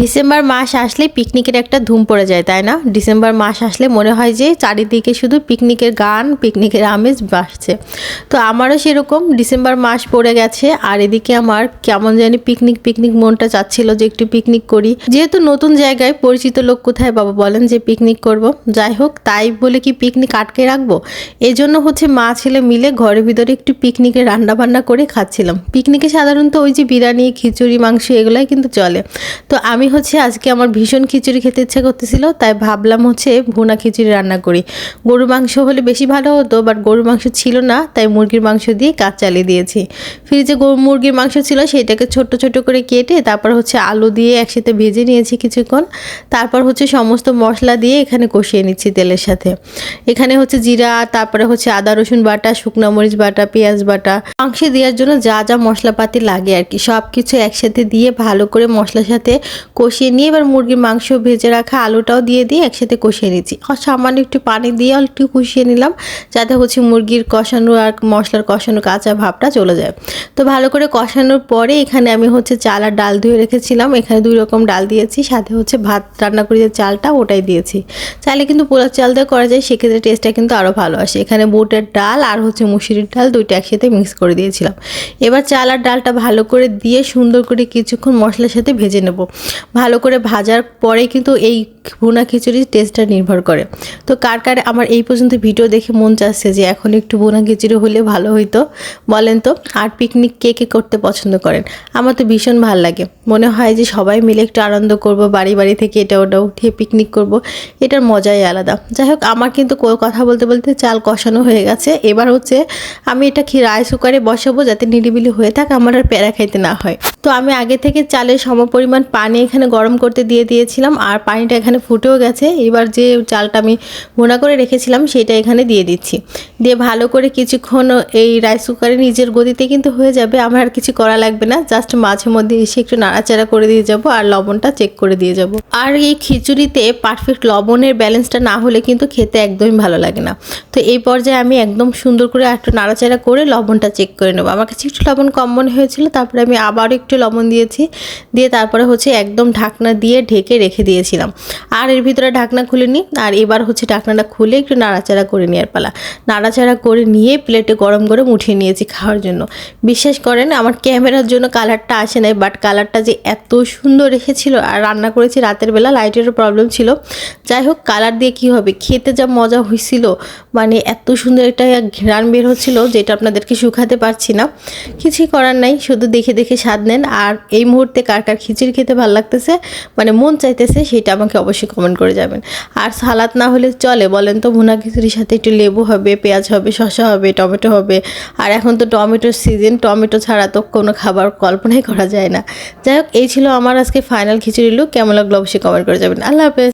December মাস আসলে পিকনিকের একটা ধুম পড়ে যায়, তাই না? ডিসেম্বর মাস আসলে মনে হয় যে চারিদিকে শুধু পিকনিকের গান, পিকনিকের আমেজ বাসছে তো আমারও সেরকম ডিসেম্বর মাস পড়ে গেছে, আর এদিকে আমার কেমন জানি পিকনিক পিকনিক মনটা চাচ্ছিল যে একটু পিকনিক করি। যেহেতু নতুন জায়গায় পরিচিত লোক কোথায় বাবা বলেন যে পিকনিক করব। যাই হোক, তাই বলে কি পিকনিক আটকে রাখব? এই জন্য হচ্ছে মা ছেলে মিলে ঘরের ভিতরে একটু পিকনিকের রান্না বান্না করে খাচ্ছিলাম। পিকনিকে সাধারণত ওই যে বিরিয়ানি, খিচুড়ি, মাংস এগুলাই কিন্তু চলে। তো আমি হচ্ছে আজকে আমার ভীষণ খিচুড়ি খেতে ইচ্ছা করতেছিল, তাই ভাবলাম হচ্ছে ভুনা খিচুড়ি রান্না করি। গরু মাংস হলে বেশি ভালো হতো বাট গরুর মাংস ছিল না, তাই মুরগির মাংস দিয়ে কাজ চালিয়ে দিয়েছি। ফ্রিজে গরু মুরগির মাংস ছিল, সেটাকে ছোট ছোট করে কেটে তারপর হচ্ছে আলু দিয়ে একসাথে ভেজে নিয়েছি কিছুক্ষণ। তারপর হচ্ছে সমস্ত মশলা দিয়ে এখানে কষিয়ে নিচ্ছি তেলের সাথে। এখানে হচ্ছে জিরা, তারপরে হচ্ছে আদা, রসুন বাটা, শুকনো মরিচ বাটা, পেঁয়াজ বাটা। মাংসে দেওয়ার জন্য যা যা মশলাপাতি লাগে আর কি সব কিছু একসাথে দিয়ে ভালো করে মশলার সাথে কষিয়ে নিয়ে এবার মুরগির মাংস ভেজে রাখা আলুটাও দিয়ে দিয়ে একসাথে কষিয়ে নিচ্ছি। আর সামান্য একটু পানি দিয়ে একটু কষিয়ে নিলাম, যাতে হচ্ছে মুরগির কষানো আর মশলার কষানো কাঁচা ভাবটা চলে যায়। তো ভালো করে কষানোর পরে এখানে আমি হচ্ছে চাল আর ডাল ধুয়ে রেখেছিলাম। এখানে দুই রকম ডাল দিয়েছি, সাথে হচ্ছে ভাত, রান্না করে যে চালটা ওটাই দিয়েছি। চাইলে কিন্তু পোলার চাল দিয়ে করা যায়, সেক্ষেত্রে টেস্টটা কিন্তু আরও ভালো আসে। এখানে বুটের ডাল আর হচ্ছে মুসুরির ডাল দুইটা একসাথে মিক্স করে দিয়েছিলাম। এবার চাল আর ডালটা ভালো করে দিয়ে সুন্দর করে কিছুক্ষণ মশলার সাথে ভেজে নেব। ভালো করে ভাজার পরে কিন্তু এই ভুনা খিচুড়ির টেস্টটা নির্ভর করে। তো কার কার আমার এই পর্যন্ত ভিডিও দেখে মন চাচ্ছে যে এখন একটু ভুনা খিচুড়ি হলে ভালো হইতো, বলেন তো, আর পিকনিক কে কে করতে পছন্দ করেন? আমার তো ভীষণ ভালো লাগে। মনে হয় যে সবাই মিলে একটু আনন্দ করব, বাড়ি বাড়ি থেকে এটা ওটা উঠিয়ে পিকনিক করব, এটার মজাই আলাদা। যাই হোক, আমার কিন্তু কথা বলতে বলতে চাল কষানো হয়ে গেছে। এবার হচ্ছে আমি এটা রাইস কুকারে বসাবো যাতে নিরিবিলি হয়ে থাকে, আমার আর প্যারা খাইতে না হয়। তো আমি আগে থেকে চালের সমপরিমাণ পানি এখানে গরম করতে দিয়ে দিয়েছিলাম আর পানিটা এখানে ফুটেও গেছে। এবার যে চালটা আমি ভুনা করে রেখেছিলাম সেটা এখানে দিয়ে দিচ্ছি। দিয়ে ভালো করে কিছুক্ষণ এই রাইস কুকারে নিজের গতিতে কিন্তু হয়ে যাবে, আমার আর কিছু করা লাগবে না। জাস্ট মাঝে মধ্যে এসে একটু নাড়াচাড়া করে দিয়ে যাব আর লবণটা চেক করে দিয়ে যাব। আর এই খিচুড়িতে পারফেক্ট লবণের ব্যালেন্সটা না হলে কিন্তু খেতে একদমই ভালো লাগে না। তো এই পর্যায়ে আমি একদম সুন্দর করে একটু নাড়াচাড়া করে লবণটা চেক করে নেব। আমার কাছে একটু লবণ কম মনে হয়েছিল, তারপরে আমি আবারও একটু লবণ দিয়েছি। দিয়ে তারপরে হচ্ছে একদম ঢাকনা দিয়ে ঢেকে রেখে দিয়েছিলাম। আর এর ভিতরে ঢাকনা খুলে নিই আর এবার হচ্ছে ঢাকনাটা খুলে একটু নাড়াচাড়া করে নেওয়ার পালা। নাড়াচাড়া করে নিয়ে প্লেটে গরম গরম উঠিয়ে নিয়েছি খাওয়ার জন্য। বিশ্বাস করেন, আমার ক্যামেরার জন্য কালারটা আসে নাই বাট কালারটা যে এত সুন্দর রেখেছিল আর রান্না করেছি রাতের বেলা, লাইটেরও প্রবলেম ছিল। যাই হোক, কালার দিয়ে কি হবে? খেতে যা মজা হয়েছিল মানে এত সুন্দর একটা ঘ্রাণ বের হচ্ছিল যেটা আপনাদেরকে শুকাতে পারছি না। কিছুই করার নাই, শুধু দেখে দেখে স্বাদ নেন। আর এই মুহূর্তে কার কার খিচুড়ি খেতে ভালো লাগতেছে মানে মন চাইতেছে সেটা আমাকে অবশ্যই কমেন্ট করে যাবেন। আর সালাদ না হলে চলে, বলেন তো ভুনা খিচুড়ির সাথে একটু লেবু হবে, পেঁয়াজ হবে, শসা হবে, টমেটো হবে। আর এখন তো টমেটোর সিজন টমেটো ছাড়া তো কোনো খাবার কল্পনাই করা যায় না। যাই হোক, এই ছিল আমার আজকে ফাইনাল খিচুড়ি লুক কেমন লাগল অবশ্যই কমেন্ট করে যাবেন। আল্লাহ হাফেজ।